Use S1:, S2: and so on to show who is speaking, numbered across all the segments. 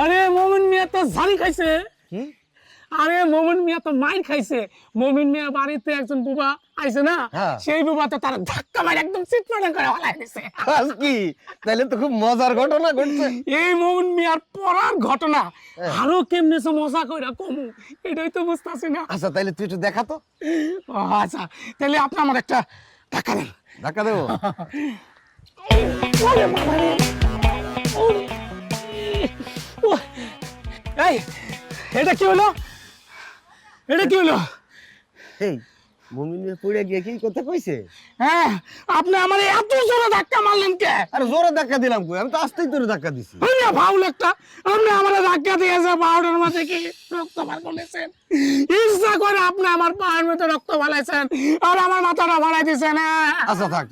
S1: আরে মোমিন মিয়া তো ঝাড়ি খাইছে।
S2: কি?
S1: আরে মোমিন মিয়া তো মাইর খাইছে। মোমিন মিয়া বাড়িতে একজন বুবা আইছে না
S2: হ্যাঁ।
S1: সেই বুবা তো তার ধাক্কা মারে একদম চিটমাটন করে হলাই দিছে।
S2: আজ কি? তাহলে তো খুব মজার ঘটনা ঘটছে।
S1: এই মোমিন মিয়ার পড়ার ঘটনা
S2: হ্যাঁ।
S1: আরও কেমনে সে মজা কইরা কমু এটাই তো বুঝতাছি না।
S2: আচ্ছা তাহলে তুই একটু দেখা তো।
S1: আচ্ছা তাহলে আপনি আমার একটা টাকা দেন।
S2: ধাক্কা দেবো?
S1: এই এটা কি হলো? এটা কি হলো?
S2: এই মুমিন পড়ে গিয়ে কি কথা কইছে?
S1: হ্যাঁ আপনি আমার এত জোরে ধাক্কা মারলেন কে?
S2: আরে জোরে ধাক্কা দিলাম কই? আমি তো আস্তেই তোরে ধাক্কা দিছি।
S1: হইয়া ফাউল একটা আপনি আমার ধাক্কা দিয়েছে পাউডার মাঝে কি রক্ত বার করেছেন? ইচ্ছা করে আপনি আমার পায়ের মধ্যে রক্ত ফালাইছেন আর আমার মাথাটা ফালাই দিয়েছেন হ্যাঁ।
S2: আচ্ছা থাক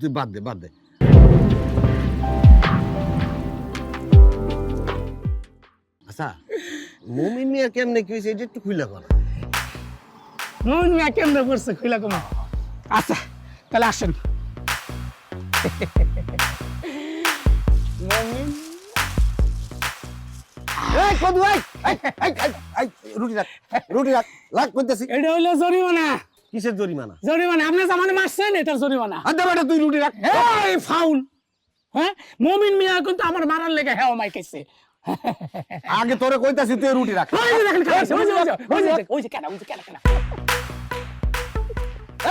S2: তুই বাদ দে বাদ দে। আচ্ছা মুমিন মিয়া কেমনে কি হয়েছে এটা একটু খুলে কর
S1: মিয়া কেমনে করছে কমা? আচ্ছা তাহলে আসেন।
S2: রুটি রাখ রুটি রাখ লাগ করতেছি
S1: এটা হইল জরিমানা।
S2: কিসের জরিমানা?
S1: জরিমানা আপনি জামানে মারছেন এটার জরিমানা?
S2: আচ্ছা বেটা তুই রুটি রাখ।
S1: এই ফাউল। হ্যাঁ মমিন মিয়া কিন্তু আমার মারার লেগে হ্যাঁ মাইকেছে
S2: আগে তোরে কইতাছি তুই রুটি রাখ।
S1: ওই যে দেখেন ওই যে, ওই যে, ওই যে, কেনা, ওই যে, কেনা, কেনা।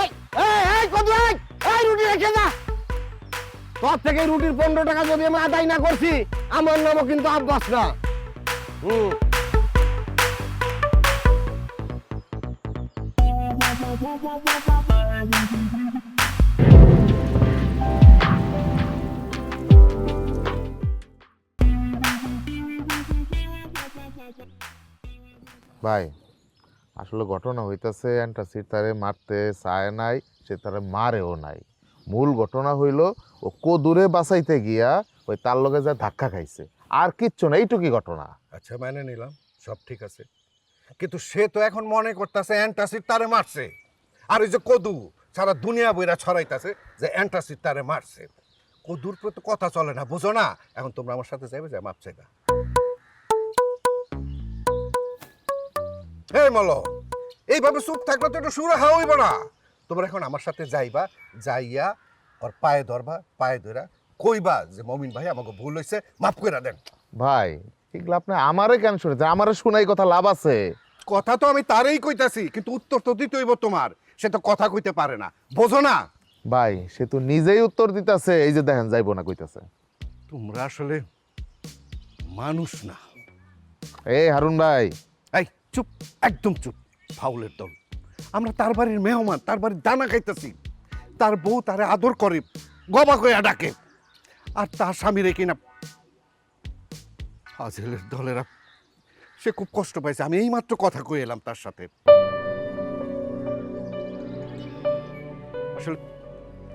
S2: এই এই এই কদু এই এই রুটি রেখে যা। তোর থেকে রুটির পনেরো টাকা যদি আমি আদায় না করছি আমার নামও কিন্তু আব্বাস না। হুম।
S3: ভাই, আসলে ঘটনা হইতাছে অ্যান্টাসিড তারে মারতে চায় নাই, সে তারে মারেও নাই। মূল ঘটনা হইল, ও কদূরে বাঁচাইতে গিয়া ওই তার লগে যা ধাক্কা খাইছে। আর কিচ্ছু না এইটুকুই ঘটনা।
S4: আচ্ছা মেনে নিলাম, সব ঠিক আছে। কিন্তু সে তো এখন মনে করতেছে অ্যান্টাসিড তারে মারছে। আর ওই যে কদু, সারা দুনিয়া বইরা ছড়াইতাছে যে অ্যান্টাসিড তারে মারছে। কদুর প্রতি কথা চলে না, বুঝো না? এখন তোমরা আমার সাথে যাবে যে মাপ চাইবা। এই মল এইভাবে চুপ থাকলে তো একটু সুরা হইব না। তোমরা এখন আমার সাথে যাইবা যাইয়া ওর পায়ে ধরবা পায়ে ধরা কইবা যে মমিন ভাই আমাকে ভুল হয়েছে মাফ করে দেন।
S3: ভাই এগুলো আপনি আমারে কেন শুনেছেন? আমারে শুনাই কথা লাভ আছে।
S4: কথা তো আমি তারই কইতাছি কিন্তু উত্তর তো দিতে হইব তোমার। সে তো কথা কইতে পারে না। বোঝো না।
S3: ভাই সে তো নিজেই উত্তর দিতেছে এই যে দেখেন যাইবো না কইতাছে।
S4: তোমরা আসলে মানুষ না।
S3: এই হারুন ভাই
S4: চুপ একদম চুপ ফাউলের দল। আমরা তার বাড়ির মেহমান তার বাড়ির দানা খাইতেছি। তার বউ তারে আদর করে গবা কইয়া ডাকে। আর তার স্বামী স্বামীরে কিনা ফাজিলের দলেরা সে খুব কষ্ট পাইছে। আমি এইমাত্র কথা কই এলাম তার সাথে। আসলে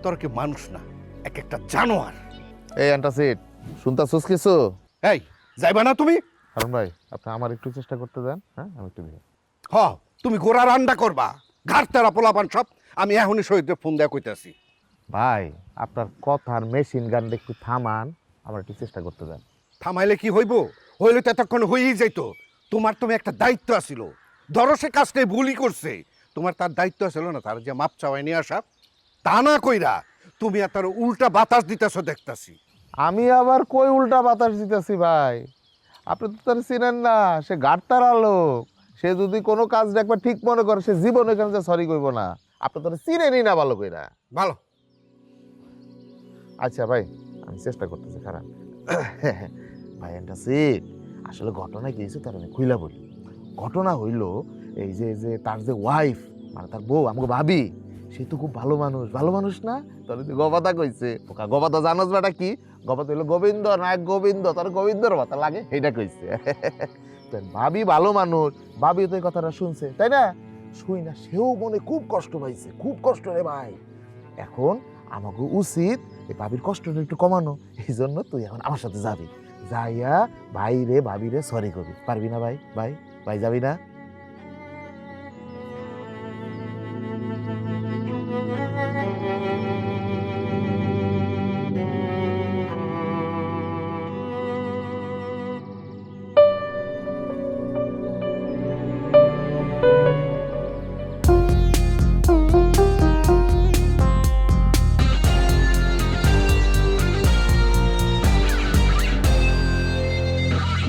S4: তোর কি মানুষ না এক একটা জানোয়ার।
S3: এই অ্যান্টাসিড শুনতাছস কিছু?
S4: এই যাইবা না তুমি?
S3: হারুন ভাই আপনি আমার একটু চেষ্টা করতে দেন হ্যাঁ? আমি একটু দিই
S4: হ তুমি গোড়া রান্না করবা। ঘাট তারা পোলাপান সব আমি এখনই শহীদদের ফোন দেওয়া কইতাছি।
S3: ভাই আপনার কথার মেশিন গানটা একটু থামান আমার একটু চেষ্টা করতে দেন।
S4: থামাইলে কি হইব? হইলে তো এতক্ষণ হয়েই যাইতো। তোমার তুমি একটা দায়িত্ব আসিল ধরো সে কাজটাই ভুলই করছে। তোমার তার দায়িত্ব আসিল না তার যে মাপ চাওয়াই নিয়ে আসা। তা না কইরা তুমি আর তার উল্টা বাতাস দিতেছো দেখতাছি।
S3: আমি আবার কই উল্টা বাতাস দিতেছি ভাই? আপনি তো তার চিনেন না সে গাড়তার লোক সে যদি কোনো কাজ একবার ঠিক মনে করে সে জীবন এখানে যে সরি করব না। আপনি তো চিনেনই না ভালো কইরা
S4: ভালো।
S3: আচ্ছা ভাই আমি চেষ্টা করতেছি খারাপ। ভাই এটা সিট আসলে ঘটনা কি হয়েছে তার আমি খুইলা বলি। ঘটনা হইল এই যে যে তার যে ওয়াইফ মানে তার বউ আমাকে ভাবি সে তো খুব ভালো মানুষ। ভালো মানুষ না? তোর তুই গবাদা কইছে। ওকা গবাদা জানোস বেটা কি? গবাদা হইল গোবিন্দ নায়ক গোবিন্দ। তার গোবিন্দর মাথা লাগে, সেইটা কইছে। ভাবি ভালো মানুষ। ভাবি তো এই কথাটা শুনছে, তাই না? শুই না, সেও মনে খুব কষ্ট পাইছে। খুব কষ্ট রে ভাই। এখন আমাকে উচিত এই ভাবির কষ্টটা একটু কমানো। এই জন্য তুই এখন আমার সাথে যাবি। যাইয়া ভাই রে ভাবি রে সরি করবি। পারবি না ভাই? ভাই? ভাই যাবি না?